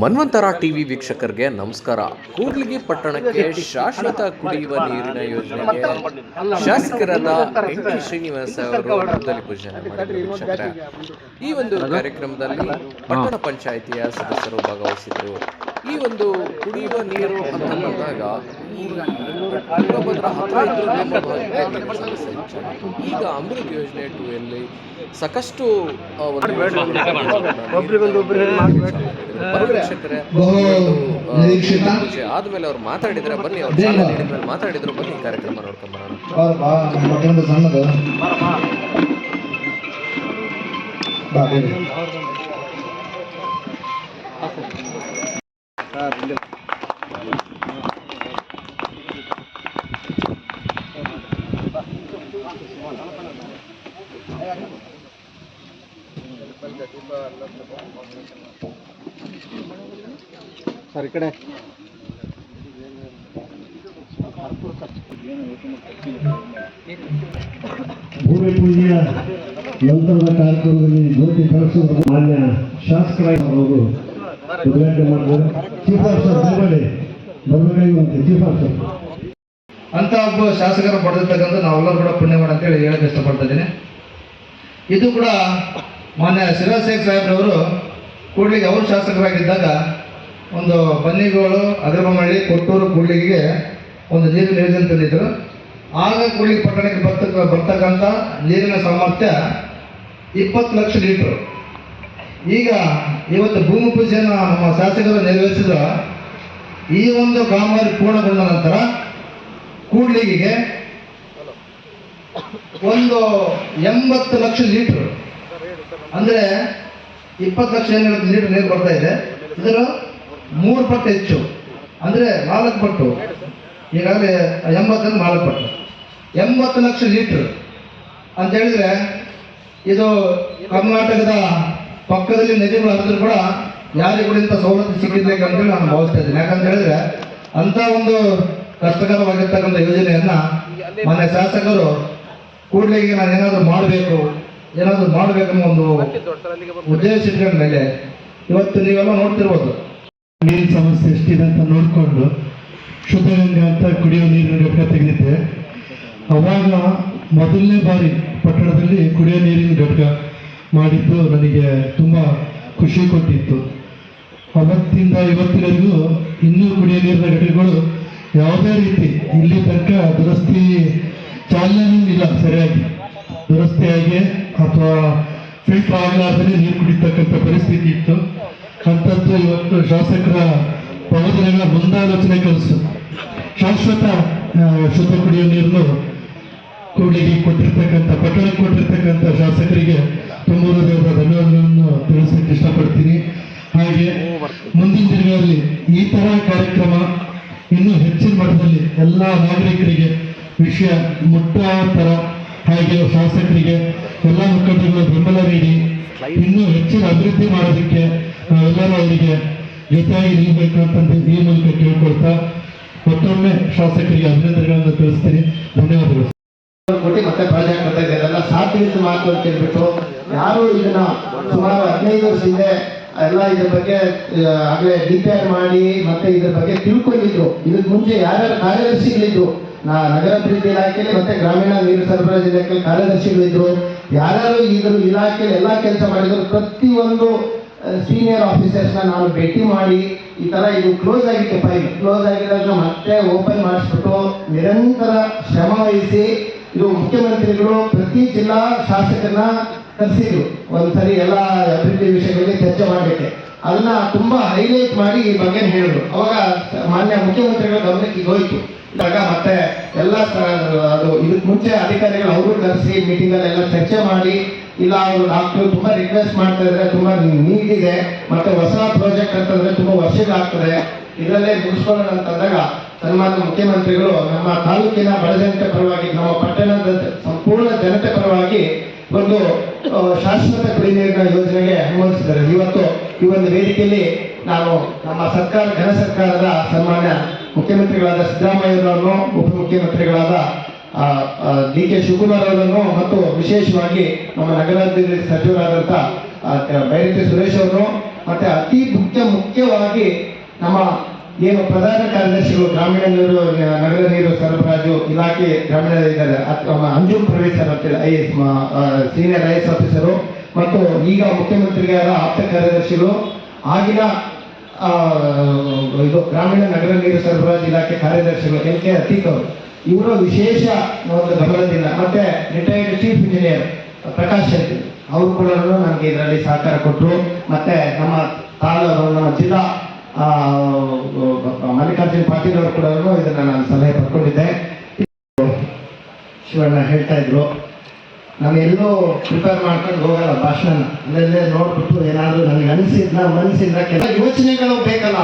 ಮನ್ವಂತರ TV ವೀಕ್ಷಕರಿಗೆ ನಮಸ್ಕಾರ. ಕೂಡ್ಲಿಗಿ ಪಟ್ಟಣಕ್ಕೆ ಶಾಶ್ವತ ಕುಡಿಯುವ ನೀರಿನ ಯೋಜನೆಗೆ ಶಾಸಕರಾದ ಶ್ರೀನಿವಾಸ ಅವರು ಈ ಒಂದು ಕಾರ್ಯಕ್ರಮದಲ್ಲಿ ಪಟ್ಟಣ ಪಂಚಾಯಿತಿಯ ಸದಸ್ಯರು ಭಾಗವಹಿಸಿದರು ಈ ಒಂದು ಕುಡಿಯುವ ನೀರು ಅಂತ ಬಂದಾಗ ತುಂಗಭದ್ರಾ ಹತ್ರ ನಮ್ಮ ಈಗ ಅಮೃತ್ ಯೋಜನೆ ಟು ಎಲ್ಲಿ ಸಾಕಷ್ಟು ನಿರೀಕ್ಷಿತ. ಪೂಜೆ ಆದ್ಮೇಲೆ ಅವ್ರು ಮಾತಾಡಿದ್ರೆ ಬನ್ನಿ ಅವ್ರು ನೀಡಿದ್ಮೇಲೆ ಮಾತಾಡಿದ್ರು ಬನ್ನಿ ಕಾರ್ಯಕ್ರಮ ನೋಡ್ಕೊಂಡ್ ಸರ್ ಈ ಕಡೆ. ಭೂಮಿ ಪೂಜೆಯ ನಂತರದ ಕಾರ್ಯಕ್ರಮದಲ್ಲಿ ಜ್ಯೋತಿ ಬೆಳೆಸುವ ಮಾನ್ಯ ಶಾಸಕರಾಗಿ ಅವರು ಉದ್ಘಾಟನೆ ಮಾಡಿದರು. ಚೀಫ್ ಆಫೀಸರ್ ಬಂದ್ಬೇಡಿ ಬಂದ್ಬೇಡಿ ಚೀಫ್ ಆಫೀಸರ್. ಅಂತ ಒಬ್ಬ ಶಾಸಕರು ಪಡೆದಿರ್ತಕ್ಕಂಥ ನಾವೆಲ್ಲರೂ ಕೂಡ ಪುಣ್ಯ ಮಾಡ ಅಂತೇಳಿ ಹೇಳಕ್ಕೆ ಇಷ್ಟಪಡ್ತಾ ಇದ್ದೀನಿ. ಇದು ಕೂಡ ಮಾನ್ಯ ಶಿವರಾಜ್ ಶೇಖ್ ಸಾಹೇಬ್ರವರು ಕೂಡ್ಲಿಗೆ ಅವರು ಶಾಸಕರಾಗಿದ್ದಾಗ ಒಂದು ಬನ್ನಿಗೋಳು ಅಗರಮಳ್ಳಿ ಕೊಟ್ಟೂರು ಕೂಡ್ಲಿಗೆ ಒಂದು ನೀರಿನ ಯೋಜನೆ ತಂದಿದ್ದರು ಆಗ ಕೂಡ್ಲಿಗೆ ಪಟ್ಟಣಕ್ಕೆ ಬರ್ತಕ್ಕ, ಬರ್ತಕ್ಕಂಥ ನೀರಿನ ಸಾಮರ್ಥ್ಯ ಇಪ್ಪತ್ತು ಲಕ್ಷ ಲೀಟ್ರು. ಈಗ ಇವತ್ತು ಭೂಮಿ ಪೂಜೆಯನ್ನು ನಮ್ಮ ಶಾಸಕರು ನೆರವೇರಿಸಿದ ಈ ಒಂದು ಕಾಮಗಾರಿ ಪೂರ್ಣಗೊಂಡ ನಂತರ ಕೂಡ್ಲಿಗೆ ಒಂದು ಎಂಬತ್ತು ಲಕ್ಷ ಲೀಟ್ರು. ಅಂದ್ರೆ ಇಪ್ಪತ್ತು ಲಕ್ಷ ಲೀಟರ್ ನೀರು ಬರ್ತಾ ಇದೆ. ಇದರ ಮೂರು ಪಟ್ಟು ಹೆಚ್ಚು. ಅಂದರೆ ನಾಲ್ಕು ಪಟ್ಟು. ಈಗಾಗಲೇ ಎಂಬತ್ತನ್ನು ನಾಲ್ಕು ಪಟ್ಟು. ಎಂಬತ್ತು ಲಕ್ಷ ಲೀಟ್ರ್. ಅಂತ ಹೇಳಿದ್ರೆ ಇದು ಕರ್ನಾಟಕದ ಪಕ್ಕದಲ್ಲಿ ನದಿಗಳು ಹರಿದ್ರು ಕೂಡ ಯಾರಿಗೂ ಇಂಥ ಸವಲತ್ತು ಸಿಕ್ಕಿಲ್ಲ ಅಂತೇಳಿ ನಾನು ಭಾವಿಸ್ತಾ ಇದ್ದೀನಿ. ಯಾಕಂತ ಹೇಳಿದ್ರೆ ಅಂತ ಒಂದು ಕಷ್ಟಕರವಾಗಿರ್ತಕ್ಕಂಥ ಯೋಜನೆಯನ್ನ ಮನೆ ಶಾಸಕರು ಕೂಡಲೇ ನಾನು ಏನಾದರೂ ಮಾಡಬೇಕು, ಏನಾದರೂ ಮಾಡಬೇಕನ್ನೋ ಒಂದು ಉದ್ದೇಶ ಇಟ್ಕೊಂಡ ಮೇಲೆ ಇವತ್ತು ನೀವೆಲ್ಲ ನೋಡ್ತಿರ್ಬೋದು. ನೀರಿನ ಸಮಸ್ಯೆ ಎಷ್ಟಿದೆ ಅಂತ ನೋಡಿಕೊಂಡು ಶುದ್ಧಗಂಗಾ ಅಂತ ಕುಡಿಯೋ ನೀರಿನ ಘಟಕ ತೆಗೆದಿದ್ದೆ. ಅವಾಗ ಮೊದಲನೇ ಬಾರಿ ಪಟ್ಟಣದಲ್ಲಿ ಕುಡಿಯೋ ನೀರಿನ ಘಟಕ ಮಾಡಿದ್ದು ನನಗೆ ತುಂಬ ಖುಷಿ ಕೊಟ್ಟಿತ್ತು. ಅವತ್ತಿಂದ ಇವತ್ತಿನವರೆಗೂ ಇನ್ನೂ ಕುಡಿಯೋ ನೀರಿನ ಘಟಕಗಳು ಯಾವುದೇ ರೀತಿ ಇಲ್ಲಿ ತನಕ ದುರಸ್ತಿ ಚಾಲನೆ ಇಲ್ಲ ಸರಿಯಾಗಿ. ದುರಸ್ತಿಯಾಗಿ ಅಥವಾ ಫಿಲ್ಟರ್ ಆಗಲಾರ್ದೇ ನೀರು ಕುಡಿತಕ್ಕಂಥ ಪರಿಸ್ಥಿತಿ ಇತ್ತು. ಇವತ್ತು ಶಾಸಕರ ಪ್ರವಚನಗಳ ಮುಂದಾಲೋಚನೆ ಕೆಲಸ ಶಾಶ್ವತ ಶುದ್ಧ ಕುಡಿಯುವ ನೀರನ್ನು ಕೂಡಲಿಗೆ ಕೊಟ್ಟಿರ್ತಕ್ಕಂಥ, ಪಟ್ಟಣಕ್ಕೆ ಕೊಟ್ಟಿರ್ತಕ್ಕಂಥ ಶಾಸಕರಿಗೆ ತುಂಬ ದೇವರ ಧನ್ಯವಾದಗಳನ್ನು ತಿಳಿಸಲಿಕ್ಕೆ ಇಷ್ಟಪಡ್ತೀನಿ. ಹಾಗೆ ಮುಂದಿನ ದಿನಗಳಲ್ಲಿ ಈ ತರ ಕಾರ್ಯಕ್ರಮ ಇನ್ನೂ ಹೆಚ್ಚಿನ ಮಟ್ಟದಲ್ಲಿ ಎಲ್ಲ ನಾಗರಿಕರಿಗೆ ವಿಷಯ ಮುಟ್ಟ ತರ ಹಾಗೆ ಶಾಸಕರಿಗೆ ಎಲ್ಲ ಮುಖಂಡರುಗಳ ಬೆಂಬಲ ನೀಡಿ ಇನ್ನೂ ಹೆಚ್ಚಿನ ಅಭಿವೃದ್ಧಿ ಮಾಡೋದಕ್ಕೆ ನಾವೆಲ್ಲರೂ ಅವರಿಗೆ ಜೊತೆಯಾಗಿ ನಿಲ್ಲಬೇಕು ಅಂತಂದು ಈ ಮೂಲಕ ಕೇಳ್ಕೊಳ್ತಾ ಮತ್ತೊಮ್ಮೆ ಶಾಸಕರಿಗೆ ಅಭಿನಂದನೆಗಳನ್ನು ತಿಳಿಸ್ತೀನಿ. ಧನ್ಯವಾದಗಳು. ಕೊಟ್ಟು ಮತ್ತೆ ಪ್ರಾಜೆಕ್ಟ್ ಬರ್ತಾ ಇದೆ ಅದೆಲ್ಲ ಸಾಧ್ಯವಿತ್ತು ಮಾತು ಅಂತ ಹೇಳ್ಬಿಟ್ಟು ಯಾರು ಇದನ್ನ ಸುಮಾರು ಹದಿನೈದು ವರ್ಷ ಹಿಂದೆ ಎಲ್ಲ ಇದ್ರ ಬಗ್ಗೆ ಆಗಲೇ ಆಗ್ಲೇ ಡಿಪೇರ್ ಮಾಡಿ ಮತ್ತೆ ಇದ್ರ ಬಗ್ಗೆ ತಿಳ್ಕೊಂಡಿದ್ರು. ಇದಕ್ಕೆ ಮುಂಚೆ ಯಾರ್ಯಾರು ಕಾರ್ಯದರ್ಶಿಗಳಿದ್ರು? ನಾ ನಗರಾಭಿವೃದ್ಧಿ ಇಲಾಖೆಯಲ್ಲಿ ಮತ್ತೆ ಗ್ರಾಮೀಣ ನೀರು ಸರಬರಾಜು ಇಲಾಖೆ ಕಾರ್ಯದರ್ಶಿಗಳಿದ್ರು. ಯಾರ್ಯಾರು ಇದ್ರ ಇಲಾಖೆಯಲ್ಲಿ ಎಲ್ಲ ಕೆಲಸ ಮಾಡಿದ್ರು. ಪ್ರತಿಯೊಂದು ಸೀನಿಯರ್ ಆಫೀಸರ್ಸ್ನ ನಾನು ಭೇಟಿ ಮಾಡಿ ಈ ಥರ ಇದು ಕ್ಲೋಸ್ ಆಗಿದೆ ಫೈಲ್ ಕ್ಲೋಸ್ ಆಗಿದಾಗ ಮತ್ತೆ ಓಪನ್ ಮಾಡಿಸ್ಬಿಟ್ಟು ನಿರಂತರ ಶ್ರಮ ವಹಿಸಿ ಇದು ಮುಖ್ಯಮಂತ್ರಿಗಳು ಪ್ರತಿ ಜಿಲ್ಲಾ ಶಾಸಕರನ್ನ ಕರೆಸಿದ್ರು. ಒಂದ್ಸರಿ ಎಲ್ಲ ಅಭಿವೃದ್ಧಿ ವಿಷಯಗಳಿಗೆ ಚರ್ಚೆ ಮಾಡಲಿಕ್ಕೆ. ಅದನ್ನ ತುಂಬಾ ಹೈಲೈಟ್ ಮಾಡಿ ಈ ಬಗ್ಗೆ ಹೇಳಿದ್ರು. ಅವಾಗ ಮಾನ್ಯ ಮುಖ್ಯಮಂತ್ರಿಗಳ ಗಮನಕ್ಕೆ ಈಗ ಹೋಯ್ತು. ಇದಾಗ ಮತ್ತೆ ಎಲ್ಲ ಅದು ಇದಕ್ಕೆ ಮುಂಚೆ ಅಧಿಕಾರಿಗಳು ಅವರು ಕರೆಸಿ ಮೀಟಿಂಗ್ ಅಲ್ಲಿ ಎಲ್ಲ ಚರ್ಚೆ ಮಾಡಿ, ಇಲ್ಲ ಅವರು ಡಾಕ್ಟರ್ ತುಂಬಾ ರಿಕ್ವೆಸ್ಟ್ ಮಾಡ್ತಾ ಇದ್ರೆ ತುಂಬಾ ನೀಡ್ ಇದೆ, ಮತ್ತೆ ಹೊಸ ಪ್ರಾಜೆಕ್ಟ್ ಅಂತಂದ್ರೆ ತುಂಬಾ ವರ್ಷಗಳಾಗ್ತದೆ ಇದರಲ್ಲೇ ಮುಗಿಸ್ಕೊಳ್ಳೋಣ ಅಂತಂದಾಗ ಸನ್ಮಾನ್ಯ ಮುಖ್ಯಮಂತ್ರಿಗಳು ನಮ್ಮ ತಾಲೂಕಿನ ಬಡ ಪರವಾಗಿ, ನಮ್ಮ ಪಟ್ಟಣದ ಸಂಪೂರ್ಣ ಜನತೆ ಪರವಾಗಿ ಒಂದು ಶಾಶ್ವತ ಕುಡಿ ನೀರಿನ ಯೋಜನೆಗೆ ಅನುಮೋದಿಸಿದ್ದಾರೆ. ಇವತ್ತು ಈ ಒಂದು ವೇದಿಕೆಯಲ್ಲಿ ನಾನು ನಮ್ಮ ಸರ್ಕಾರ, ಘನ ಸರ್ಕಾರದ ಸನ್ಮಾನ್ಯ ಮುಖ್ಯಮಂತ್ರಿಗಳಾದ ಸಿದ್ದರಾಮಯ್ಯರವರನ್ನು ಉಪಮುಖ್ಯಮಂತ್ರಿಗಳಾದ ಡಿ ಕೆ ಶಿವಕುಮಾರ್ ಅವರನ್ನು ಮತ್ತು ವಿಶೇಷವಾಗಿ ನಮ್ಮ ನಗರಾಭಿವೃದ್ಧಿ ಸಚಿವರಾದಂಥ ಬೈರತಿ ಸುರೇಶ್ ಅವರು ಮತ್ತೆ ಅತಿ ಮುಖ್ಯ, ಮುಖ್ಯವಾಗಿ ನಮ್ಮ ಏನು ಪ್ರಧಾನ ಕಾರ್ಯದರ್ಶಿಗಳು ಗ್ರಾಮೀಣ ನೀರು, ನಗರ ನೀರು ಸರಬರಾಜು ಇಲಾಖೆ ಗ್ರಾಮೀಣ ಇದ್ದಾರೆ. ಅಥವಾ ಅಂಜುಮ್ ಪ್ರವೇಶ್ ಸರ್ ಅಂತೇಳಿ I S senior I S officer ಮತ್ತು ಈಗ ಮುಖ್ಯಮಂತ್ರಿಗಳ ಆಪ್ತ ಕಾರ್ಯದರ್ಶಿಗಳು ಆಗಿನ ಇದು ಗ್ರಾಮೀಣ ನಗರ ನೀರು ಸರಬರಾಜು ಇಲಾಖೆ ಕಾರ್ಯದರ್ಶಿಗಳು ಎಲ್ ಕೆ ಅತೀಕ್ ಅವರು, ಇವರು ವಿಶೇಷ ಒಂದು ಗಮನದಿಂದ ಮತ್ತೆ retired chief engineer Prakash Shetty, ಅವರು ಕೂಡ ನನಗೆ ಇದರಲ್ಲಿ ಸಹಕಾರ ಕೊಟ್ಟರು ಮತ್ತೆ ನಮ್ಮ ತಾಲೂಕು ನಮ್ಮ ಜಿಲ್ಲಾ ಮಲ್ಲಿಕಾರ್ಜುನ್ ಪಾಟೀಲ್ ಅವರು ಕೂಡ ಇದನ್ನ ನಾನು ಸಲಹೆ ಪಡ್ಕೊಂಡಿದ್ದೆ. ಶಿವಣ್ಣ ಹೇಳ್ತಾ ಇದ್ರು. ನಾನು ಪ್ರಿಪೇರ್ ಮಾಡ್ಕೊಂಡು ಹೋಗಲ್ಲ, ಭಾಷಣ. ಅಲ್ಲೆಲ್ಲೇ ನೋಡ್ಬಿಟ್ಟು ಏನಾದರೂ ನನಗೆ ಅನಿಸಿದ್ನ ಮನಸ್ಸಿಂದ ಕೆಲ ಯೋಚನೆಗಳು ಬೇಕಲ್ಲ.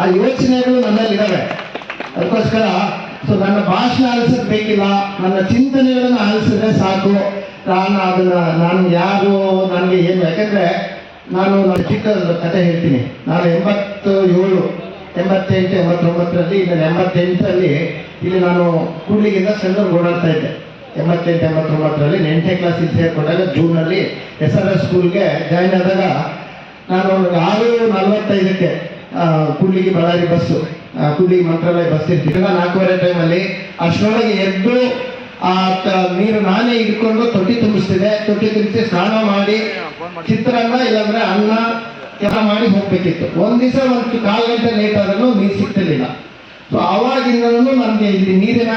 ಆ ಯೋಚನೆಗಳು ನನ್ನಲ್ಲಿದ್ದಾವೆ ಅದಕ್ಕೋಸ್ಕರ ಸೊ ನನ್ನ ಭಾಷಣ ಆಲಿಸೋದು ಬೇಕಿಲ್ಲ, ನನ್ನ ಚಿಂತನೆಗಳನ್ನು ಆಲಿಸಿದ್ರೆ ಸಾಕು. ನಾನು ಅದನ್ನ, ನಾನು ಯಾರು, ನನಗೆ ಏನು, ಯಾಕಂದ್ರೆ ನಾನು ನನ್ನ ಚಿಕ್ಕ ಕತೆ ಹೇಳ್ತೀನಿ. ನಾನು ಎಂಬತ್ತು ಏಳು ಎಂಬತ್ತೆಂಟು, ಎಂಬತ್ತೊಂಬತ್ತರಲ್ಲಿ ಇಲ್ಲ ಎಂಬತ್ತೆಂಟರಲ್ಲಿ ಇಲ್ಲಿ ನಾನು ಕೂಡ್ಲಿಗಿಂದ ಸೆಂಟ್ರಲ್ ಓಡಾಡ್ತಾ ಇದ್ದೆ. ಎಂಬತ್ತೆಂಟು, ಎಂಬತ್ತೊಂಬತ್ತರಲ್ಲಿ ಎಂಟನೇ ಕ್ಲಾಸಿಗೆ ಸೇರಿಕೊಂಡಾಗ ಜೂನಲ್ಲಿ ಎಸ್ ಆರ್ ಎಸ್ ಸ್ಕೂಲ್ಗೆ ಜಾಯ್ನ್ ಆದಾಗ ನಾನು ಆರು ನಲವತ್ತೈದಕ್ಕೆ ಕೂಡ್ಲಿಗೆ ಬಳ್ಳಾರಿ ಬಸ್ಸು ಕೂಡ್ಲಿಗೆ ಮಂತ್ರಾಲಯ ಬಸ್ ಇರ್ತಿದ್ದ ನಾಲ್ಕೂವರೆ ಟೈಮಲ್ಲಿ ಅಷ್ಟರೊಳಗೆ ಎದ್ದು ಆ ನೀರು ನಾನೇ ಇಟ್ಕೊಂಡು ತೊಟ್ಟಿ ತುಂಬಿಸ್ತಿದೆ ತೊಟ್ಟಿ ತುಂಬಿಸಿ ಸ್ನಾನ ಮಾಡಿ, ಚಿತ್ರಾನ್ನ ಇಲ್ಲಾಂದ್ರೆ ಅನ್ನ ಕೆಲಸ ಮಾಡಿ ಹೋಗ್ಬೇಕಿತ್ತು. ಒಂದ್ ದಿವಸ ಒಂದು ಕಾಲು ಗಂಟೆ ಲೇಟ್ ಆದ್ರೂ ನೀರು ಸಿಗ್ತಿರ್ಲಿಲ್ಲ. ಸೊ ಅವಾಗಿಂದಲೂ ನನಗೆ ಇಲ್ಲಿ ನೀರಿನ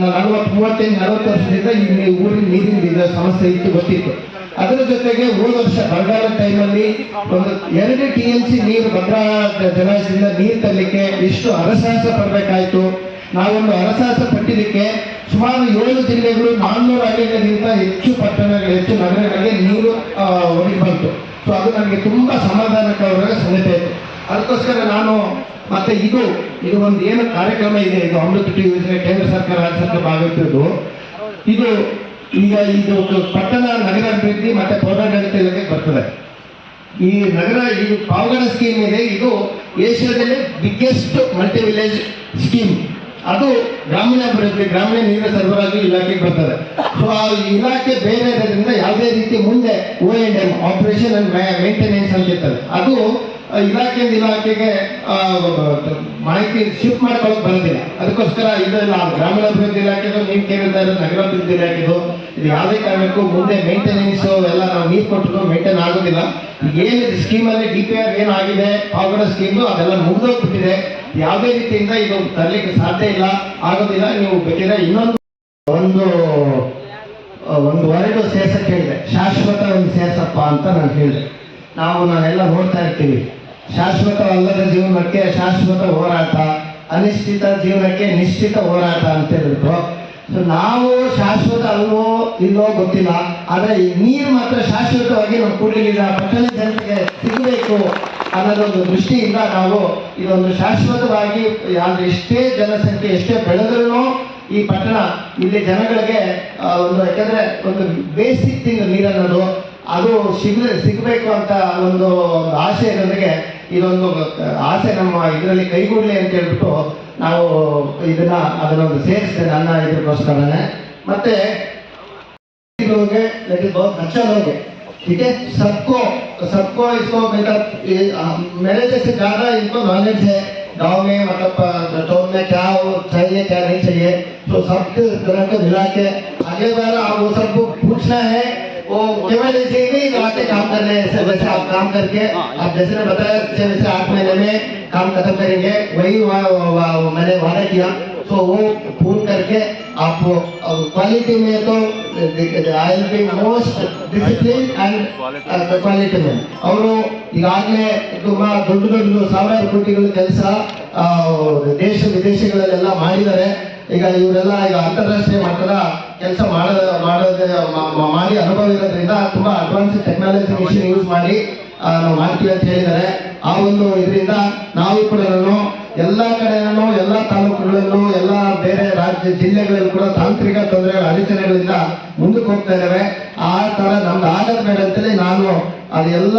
ನಲವತ್ತು ಮೂವತ್ತೈದು ನಲವತ್ತು ವರ್ಷದಿಂದ ಇಲ್ಲಿ ಊರಿನ ನೀರಿನ ಸಮಸ್ಯೆ ಇತ್ತು ಗೊತ್ತಿತ್ತು. ಅದರ ಜೊತೆಗೆ ಹೋದ ವರ್ಷ ಬರಗಾಲ ಟೈಮಲ್ಲಿ ಒಂದು ಎರಡು ಟಿ ಎಂ ಸಿ ನೀರು ಭದ್ರಾ ಜಲಾಶಯದಿಂದ ನೀರು ತರಲಿಕ್ಕೆ ಎಷ್ಟು ಅರಸಾಹಸ ಪಡಬೇಕಾಯಿತು. ನಾವೊಂದು ಅರಸಾಹಸ ಪಟ್ಟಿದ್ದಕ್ಕೆ ಸುಮಾರು ಏಳು ಜಿಲ್ಲೆಗಳು ನಾನ್ನೂರು ಹಳ್ಳಿಗಳಿಗಿಂತ ಹೆಚ್ಚು ಪಟ್ಟಣಗಳು ಹೆಚ್ಚು ನಗರಗಳಿಗೆ ನೀರು ಆ, ಬಂತು. ಸೊ ಅದು ನನಗೆ ತುಂಬ ಸಮಾಧಾನಕರವಾದ ಸಂಗತಿ ಆಯಿತು. ಅದಕ್ಕೋಸ್ಕರ ನಾನು ಮತ್ತೆ ಇದು ಇದು ಒಂದು ಏನು ಕಾರ್ಯಕ್ರಮ ಇದೆ, ಇದು ಅಮೃತ ಯೋಜನೆ ಕೇಂದ್ರ ಸರ್ಕಾರ ರಾಜ್ಯ ಸರ್ಕಾರ ಭಾಗವಹಿಸಿದ್ದು ಇದು ಈಗ ಇದು ಪಟ್ಟಣ ನಗರ ಅಭಿವೃದ್ಧಿ ಮತ್ತೆ ಪೌರಾಡಳಿತ ಇಲಾಖೆ ಬರ್ತದೆ. ಈ ನಗರ ಇದು ಪಾವಗಡ ಸ್ಕೀಮ್ ಇದೆ, ಇದು ಏಷ್ಯಾದಲ್ಲಿ ಬಿಗ್ಗೆಸ್ಟ್ ಮಲ್ಟಿ ವಿಲೇಜ್ ಸ್ಕೀಮ್ ಅದು ಗ್ರಾಮೀಣಾಭಿವೃದ್ಧಿ, ಗ್ರಾಮೀಣ ನೀರಿನ ಸರಬರಾಜು ಇಲಾಖೆಗೆ ಬರ್ತದೆ. ಸೊ ಆ ಇಲಾಖೆ ಬೇರೆ ಯಾವುದೇ ರೀತಿ ಮುಂದೆ O and M operation and maintenance ಅಂತ ಇರ್ತದೆ. ಅದು ಇಲಾಖೆಯಿಂದ ಇಲಾಖೆಗೆ ಮಾಹಿತಿ ಶಿಫ್ಟ್ ಮಾಡ್ಕೊಳ್ಳೋಕೆ ಬಂದಿಲ್ಲ. ಅದಕ್ಕೋಸ್ಕರ ಇದೆಲ್ಲ ಗ್ರಾಮೀಣಾಭಿವೃದ್ಧಿ ಇಲಾಖೆದು ನೀವು ಕೇಳಿದ ನಗರಾಭಿವೃದ್ಧಿ ಇಲಾಖೆದು ಇದು ಯಾವುದೇ ಕಾರಣಕ್ಕೂ ಮುಂದೆ ಮೇಂಟೆನೆನ್ಸ್ ಎಲ್ಲ ನಾವು ನೀರು ಕೊಟ್ಟರು ಮೇಂಟೈನ್ ಆಗೋದಿಲ್ಲ. ಏನು ಸ್ಕೀಮಲ್ಲಿ ಡಿ ಪಿ ಆರ್ ಏನಾಗಿದೆ, ಪಾವಗಡ ಸ್ಕೀಮು ಅದೆಲ್ಲ ಮುಗಿದೋಗ್ಬಿಟ್ಟಿದೆ. ಯಾವುದೇ ರೀತಿಯಿಂದ ಇದು ತರಲಿಕ್ಕೆ ಸಾಧ್ಯ ಇಲ್ಲ, ಆಗೋದಿಲ್ಲ. ನೀವು ಬೇಕಿದ್ರೆ ಇನ್ನೊಂದು ಒಂದು ಒಂದು ವರೆಗೂ ಸೇಸ ಕೇಳಿದೆ ಶಾಶ್ವತ ಒಂದು ಸೇಸಪ್ಪ ಅಂತ ನಾನು ಹೇಳಿದೆ. ನಾವು ನಾವೆಲ್ಲ ನೋಡ್ತಾ ಇರ್ತೀವಿ. ಶಾಶ್ವತವಲ್ಲದ ಜೀವನಕ್ಕೆ ಶಾಶ್ವತ ಹೋರಾಟ, ಅನಿಶ್ಚಿತ ಜೀವನಕ್ಕೆ ನಿಶ್ಚಿತ ಹೋರಾಟ ಅಂತ ಹೇಳಿದ್ರು ಸೊ ನಾವು ಶಾಶ್ವತ ಅಲ್ವೋ ಇಲ್ಲೋ ಗೊತ್ತಿಲ್ಲ. ಆದರೆ ನೀರು ಮಾತ್ರ ಶಾಶ್ವತವಾಗಿ ನಮ್ಮ ಕೂಡಲಿಲ್ಲ ಪಟ್ಟಣ ಜನತೆಗೆ ಸಿಗಬೇಕು ಅನ್ನೋದೊಂದು ದೃಷ್ಟಿಯಿಂದ ನಾವು ಇದೊಂದು ಶಾಶ್ವತವಾಗಿ ಯಾರು ಎಷ್ಟೇ ಜನಸಂಖ್ಯೆ, ಎಷ್ಟೇ ಬೆಳೆದ್ರೂ ಈ ಪಟ್ಟಣ ಇಲ್ಲಿ ಜನಗಳಿಗೆ ಒಂದು ಯಾಕಂದ್ರೆ ಒಂದು ಬೇಸಿಕ್ ತಿಂಗ್ ನೀರನ್ನೋದು ಅದು ಸಿಗ ಸಿಗಬೇಕು ಅಂತ ಒಂದು ಆಶೆ ಇರೋದಕ್ಕೆ ಇದೊಂದು ಆಸೆ ನಮ್ಮ ಇದರಲ್ಲಿ ಕೈಗೂಡಲಿ ಅಂತ ಹೇಳ್ಬಿಟ್ಟು ನಾವು ಇದನ್ನ ಅದನ್ನೊಂದು ಸೇರಿಸ್ತೇನೆ ನನ್ನ ಇದಕ್ಕೋಸ್ಕರನೇ ಮತ್ತೆ लोग हैं लेकिन बहुत अच्छा लोग है ठीक है सबको सबको इसको मतलब ये, आ, मेरे जैसे ज्यादा इनको नॉलेज है गांव में मतलब अ, टाउन में क्या वो चाहिए क्या नहीं चाहिए तो सब तरह को मिला के अगले बार आप वो सबको पूछना है वो केवल ऐसे ही नहीं वहाँ के काम करने ऐसे वैसे आप काम करके आप जैसे ने बताया छह से आठ महीने में काम खत्म करेंगे वही वहाँ- वहाँ- मैंने वादा किया तो वो फोन करके आप क्वालिटी में तो I will be most discipline and quality man ಅವರು ಈಗಾಗಲೇ ತುಂಬಾ ದೊಡ್ಡ ದೊಡ್ಡ ಸಾವಿರಾರು ಕೋಟಿಗಳ ಕೆಲಸ ದೇಶ ವಿದೇಶಗಳಲ್ಲೆಲ್ಲ ಮಾಡಿದ್ದಾರೆ ಈಗ ಇವರೆಲ್ಲ ಈಗ ಅಂತಾರಾಷ್ಟ್ರೀಯ ಮಟ್ಟದ ಕೆಲಸ ಮಾಡ ಮಾಡೋದೇ ಮ- ಮ- ಮಾಡಿ ಅನುಭವ ಇರೋದ್ರಿಂದ ತುಂಬಾ ಅಡ್ವಾನ್ಸ್ ಟೆಕ್ನಾಲಜಿ ಮಿಷಿನ್ ಯೂಸ್ ಮಾಡಿ ನಾವು ಮಾಡ್ತೀವಿ ಅಂತ ಹೇಳಿದ್ದಾರೆ. ಆ ಒಂದು ಇದರಿಂದ ನಾವು ಕೂಡ ಎಲ್ಲ ಕಡೆಯೂ ಎಲ್ಲ ತಾಲೂಕುಗಳಲ್ಲೂ, ಎಲ್ಲ ಬೇರೆ ರಾಜ್ಯ ಜಿಲ್ಲೆಗಳಲ್ಲೂ ಕೂಡ ತಾಂತ್ರಿಕ ತೊಂದರೆಗಳ ಅಡಚಣೆಗಳಿಂದ ಮುಂದಕ್ಕೆ ಹೋಗ್ತಾ ಇದ್ದಾರೆ ಆ ತರ ನಮ್ದು ಆಗದ್ ಬೇಡ ಅಂತೇಳಿ ನಾನು ಅದೆಲ್ಲ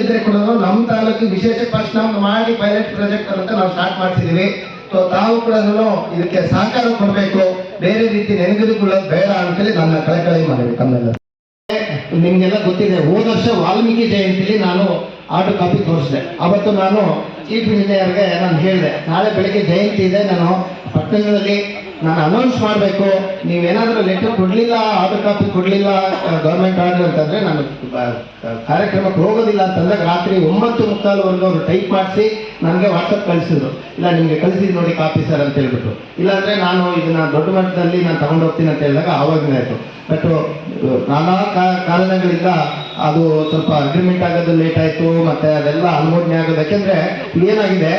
ಇದ್ರೆ ಕೂಡ ನಮ್ಮ ತಾಲೂಕು ವಿಶೇಷ ಫಸ್ಟ್ ಮಾಡಿ ಪೈಲಟ್ ಪ್ರಾಜೆಕ್ಟ್ ಅಂತ ನಾವು ಸ್ಟಾರ್ಟ್ ಮಾಡ್ತಿದ್ದೀವಿ. ಸೊ ತಾವು ಕೂಡ ಇದಕ್ಕೆ ಸಹಕಾರ ಕೊಡಬೇಕು. ಬೇರೆ ರೀತಿ ನೆನೆಗೆದುಕೊಳ್ಳೋದು ಬೇಡ ಅಂತೇಳಿ ನನ್ನ ಕಳಕಳಿ ಮಾಡಿದೆ ತಮ್ಮೆಲ್ಲ ನಿಮಗೆಲ್ಲ ಗೊತ್ತಿದೆ, ಹೋದ ವರ್ಷ ವಾಲ್ಮೀಕಿ ಜಯಂತಿಲಿ ನಾನು ಆಟೋ ಕಾಪಿ ತೋರಿಸಿದೆ. ಅವತ್ತು ನಾನು ಚೀಫ್ ಇಂಜಿನಿಯರ್ಗೆ ನಾನು ಹೇಳಿದೆ, ನಾಳೆ ಬೆಳಗ್ಗೆ ಜಯಂತಿ ಇದೆ, ನಾನು ಪಟ್ಟಣದಲ್ಲಿ ನಾನು ಅನೌನ್ಸ್ ಮಾಡಬೇಕು. ನೀವೇನಾದರೂ ಲೆಟರ್ ಕೊಡಲಿಲ್ಲ ಆರ್ಡರ್ ಕಾಪಿ ಕೊಡಲಿಲ್ಲ ಗೌರ್ಮೆಂಟ್ ಆರ್ಡರ್ ಅಂತಂದರೆ ನಾನು ಕಾರ್ಯಕ್ರಮಕ್ಕೆ ಹೋಗೋದಿಲ್ಲ ಅಂತಂದಾಗ ರಾತ್ರಿ ಒಂಬತ್ತು ಮುಕ್ಕಾಲುವರೆಗೂ ಅವರು ಟೈಪ್ ಮಾಡಿಸಿ ನನಗೆ ವಾಟ್ಸಪ್ ಕಳಿಸಿದ್ರು. ಇಲ್ಲ, ನಿಮಗೆ ಕಳಿಸಿದ್ದು ನೋಡಿ ಕಾಪಿ ಸರ್ ಅಂತ ಹೇಳ್ಬಿಟ್ಟು ಇಲ್ಲಾಂದರೆ ನಾನು ಇದನ್ನು ದೊಡ್ಡ ಮಟ್ಟದಲ್ಲಿ ನಾನು ತಗೊಂಡು ಹೋಗ್ತೀನಿ ಅಂತ ಹೇಳಿದಾಗ ಆವಾಗಿನ ಆಯಿತು. ಬಟ್ ನಾನಾ ಕಾರಣಗಳಿಂದ ಅದು ಸ್ವಲ್ಪ ಅಗ್ರಿಮೆಂಟ್ ಆಗೋದು ಲೇಟ್ ಆಯಿತು, ಮತ್ತು ಅದೆಲ್ಲ ಅನುಮೋದನೆ ಆಗೋದು. ಯಾಕೆಂದರೆ, ಏನಾಗಿದೆ